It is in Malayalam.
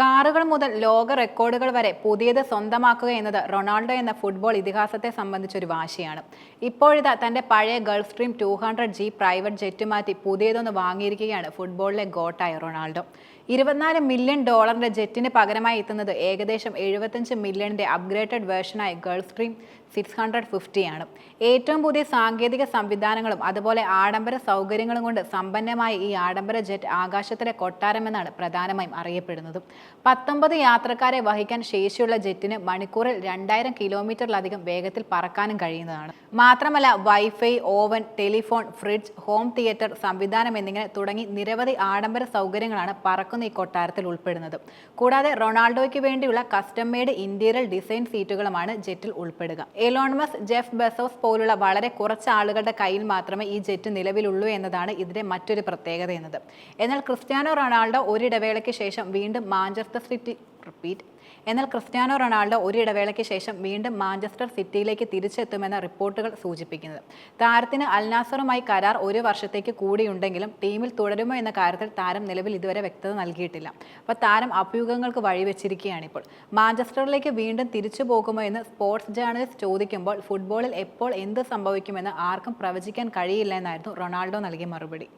കാറുകൾ മുതൽ ലോക റെക്കോർഡുകൾ വരെ പുതിയത് സ്വന്തമാക്കുക എന്നത് റൊണാൾഡോ എന്ന ഫുട്ബോൾ ഇതിഹാസത്തെ സംബന്ധിച്ചൊരു വാശിയാണ്. ഇപ്പോഴിതാ തന്റെ പഴയ Gulfstream two hundred G private jet മാറ്റി പുതിയതൊന്ന് വാങ്ങിയിരിക്കുകയാണ് ഫുട്ബോളിലെ ഗോട്ടായ റൊണാൾഡോ. ഇരുപത്തിനാല് മില്യൺ ഡോളറിന്റെ ജെറ്റിന് പകരമായി എത്തുന്നത് ഏകദേശം എഴുപത്തഞ്ച് മില്യണിന്റെ അപ്ഗ്രേഡഡ് വേർഷനായ ഗൾഫ് സ്ട്രീം സിക്സ് ഹൺഡ്രഡ് ഫിഫ്റ്റിയാണ് ഏറ്റവും പുതിയ സാങ്കേതിക സംവിധാനങ്ങളും അതുപോലെ ആഡംബര സൗകര്യങ്ങളും കൊണ്ട് സമ്പന്നമായ ഈ ആഡംബര ജെറ്റ് ആകാശത്തിലെ കൊട്ടാരമെന്നാണ് പ്രധാനമായും അറിയപ്പെടുന്നത്. പത്തൊമ്പത് യാത്രക്കാരെ വഹിക്കാൻ ശേഷിയുള്ള ജെറ്റിന് മണിക്കൂറിൽ രണ്ടായിരം കിലോമീറ്ററിലധികം വേഗത്തിൽ പറക്കാനും കഴിയുന്നതാണ്. മാത്രമല്ല wifi oven telephone fridge home theatre സംവിധാനം എന്നിങ്ങനെ തുടങ്ങി നിരവധി ആഡംബര സൗകര്യങ്ങളാണ് പറക്കുന്ന ഈ കൊട്ടാരത്തിൽ ഉൾപ്പെടുന്നത്. കൂടാതെ റൊണാൾഡോയ്ക്ക് വേണ്ടിയുള്ള കസ്റ്റം മെയ്ഡ് ഇന്റീരിയൽ ഡിസൈൻ സീറ്റുകളുമാണ് ജെറ്റിൽ ഉൾപ്പെടുക. എലോൺമസ് ജെഫ് ബെസോസ് പോലുള്ള വളരെ കുറച്ച് ആളുകളുടെ കയ്യിൽ മാത്രമേ ഈ ജെറ്റ് നിലവിലുള്ളൂ എന്നതാണ് ഇതിന്റെ മറ്റൊരു പ്രത്യേകത എന്നത്. എന്നാൽ ക്രിസ്ത്യാനോ റൊണാൾഡോ ഒരിടവേളയ്ക്ക് ശേഷം വീണ്ടും മാഞ്ചസ്റ്റർ സിറ്റി റിപ്പീറ്റ് എന്നാൽ ക്രിസ്ത്യാനോ റൊണാൾഡോ ഒരു ഇടവേളയ്ക്ക് ശേഷം വീണ്ടും മാഞ്ചസ്റ്റർ സിറ്റിയിലേക്ക് തിരിച്ചെത്തുമെന്ന റിപ്പോർട്ടുകൾ സൂചിപ്പിക്കുന്നത് താരത്തിന് അൽനാസറുമായി കരാർ ഒരു വർഷത്തേക്ക് കൂടിയുണ്ടെങ്കിലും ടീമിൽ തുടരുമോ എന്ന കാര്യത്തിൽ താരം നിലവിൽ ഇതുവരെ വ്യക്തത നൽകിയിട്ടില്ല. അപ്പോൾ താരം അഭ്യൂഹങ്ങൾക്ക് വഴിവെച്ചിരിക്കുകയാണ് ഇപ്പോൾ മാഞ്ചസ്റ്ററിലേക്ക് വീണ്ടും തിരിച്ചു പോകുമോ എന്ന് സ്പോർട്സ് ജേർണലിസ്റ്റ് ചോദിക്കുമ്പോൾ ഫുട്ബോളിൽ എപ്പോൾ എന്ത് സംഭവിക്കുമെന്ന് ആർക്കും പ്രവചിക്കാൻ കഴിയില്ല എന്നായിരുന്നു റൊണാൾഡോ നൽകിയ മറുപടി.